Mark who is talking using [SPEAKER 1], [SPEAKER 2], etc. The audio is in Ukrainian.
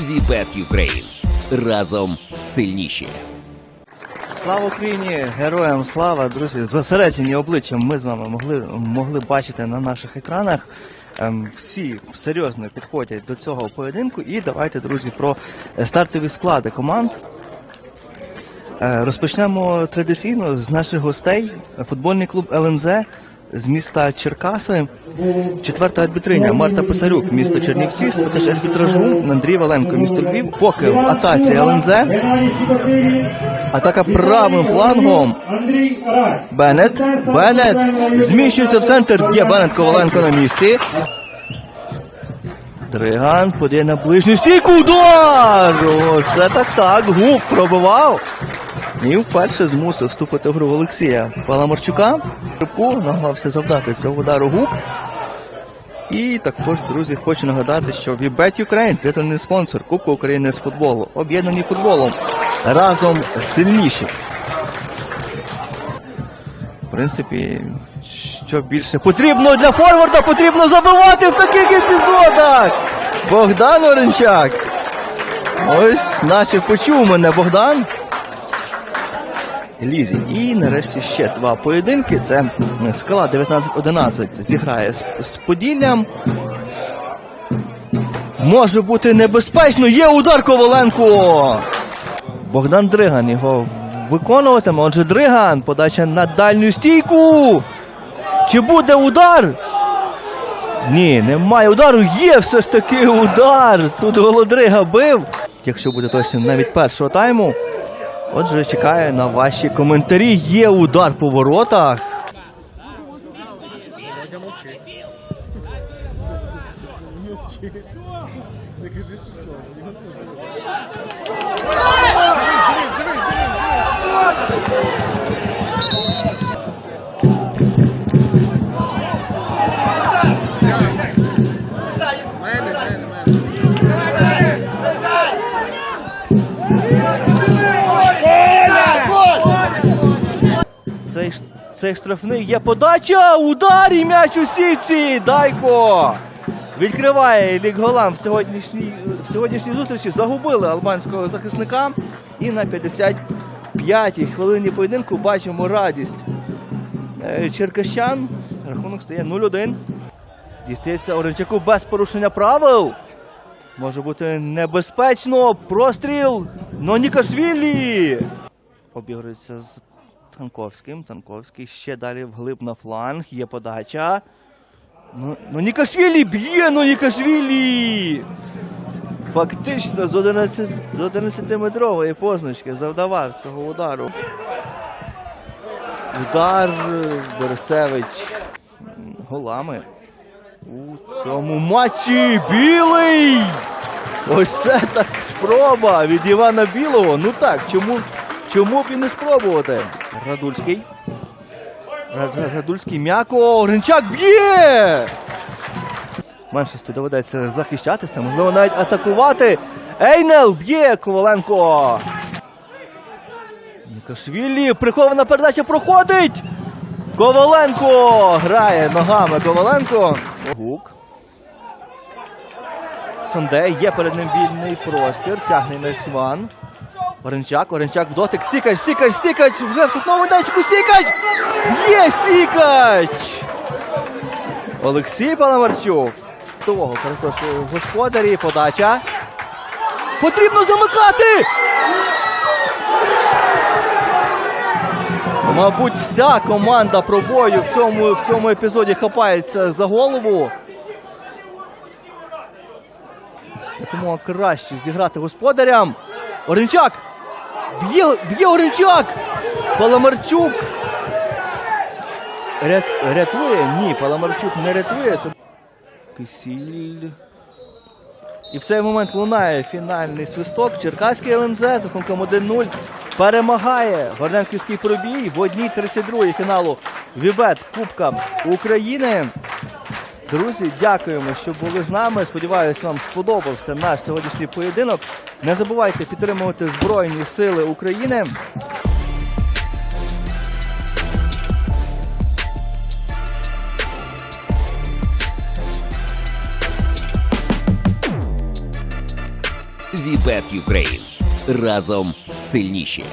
[SPEAKER 1] Bet Ukraine. Разом сильніші.
[SPEAKER 2] Слава Україні! Героям слава, друзі! Зосереджені обличчям ми з вами могли, могли бачити на наших екранах. Ем, всі серйозно підходять до цього поєдинку. І давайте, друзі, про стартові склади команд. Е, Розпочнемо традиційно з наших гостей. Футбольний клуб ЛНЗ з міста Черкаси. Четверта арбітриня Марта Писарюк, місто Чернівці, спотеж арбітражу Андрій Валенко, місто Львів. Поки в атаці ЛНЗ. Атака правим флангом. Беннет. Беннет зміщується в центр. Є Беннет Коваленко на місці. Дриган подає на ближню стійку. Удар! Оце так так. Гук пробивав. І вперше змусив вступити в гру Олексія Паламарчука. Рибку намагався завдати цього удару гук. І також, друзі, хочу нагадати, що Вібет Ukraine – титульний спонсор Кубку України з футболу. Об'єднані футболом. Разом сильніші. В принципі, що більше потрібно для форварда, потрібно забивати в таких епізодах. Богдан Оренчак. Ось, наче почув мене Богдан. Лізі. І нарешті ще два поєдинки. Це скала 19-11 зіграє з, з Поділлям. Може бути небезпечно. Є удар Коваленко. Богдан Дриган його виконуватиме. Отже, Дриган. Подача на дальню стійку. Чи буде удар? Ні, немає удару. Є все ж таки удар. Тут Голодрига бив. Якщо буде точним навіть першого тайму. Отже, чекаю на ваші коментарі. Є удар по воротах. Цей, цей штрафний є подача. Удар і м'яч у сітці. Дайко. Відкриває лік голам в сьогоднішній, в сьогоднішній зустрічі. Загубили албанського захисника. І на 55-й хвилині поєдинку бачимо радість е, черкащан. Рахунок стає 0-1. Дістається Оренчаку без порушення правил. Може бути небезпечно. Простріл. Нонікашвілі. Обігрується з Танковським. Танковський ще далі вглиб на фланг. Є подача. Ну, ну Нікашвілі б'є, ну Нікашвілі! Фактично з 11, з 11-метрової позначки завдавав цього удару. Удар Борисевич голами. У цьому матчі білий! Ось це так спроба від Івана Білого. Ну так, чому, чому б і не спробувати? Радульський. Радульський м'яко. Гринчак б'є! Меншості доведеться захищатися, можливо, навіть атакувати. Ейнел б'є Коваленко. Нікашвілі, прихована передача проходить. Коваленко грає ногами Коваленко. Гук. Сондей є перед ним вільний простір. Тягне на Сван. Оренчак, Оренчак в дотик. Сікач, Сікач, Сікач. Вже в штрафному майданчику. Сікач! Є Сікач! Олексій Паламарчук. Того, перепрошую, господарі. Подача. Потрібно замикати! Мабуть, вся команда пробою в цьому, в цьому епізоді хапається за голову. Якомога краще зіграти господарям. Оренчак! Б'є, б'є Оренчак! Паламарчук! Ря- рятує? Ні, Паламарчук не рятує. Це... Кисіль. І в цей момент лунає фінальний свисток. Черкаський ЛНЗ з рахунком 1-0 перемагає Горненківський пробій в одній 32 фіналу Вібет Кубка України. Друзі, дякуємо, що були з нами. Сподіваюсь, вам сподобався наш сьогоднішній поєдинок. Не забувайте підтримувати Збройні Сили України.
[SPEAKER 1] Вібет Юкрейн. Разом сильніші.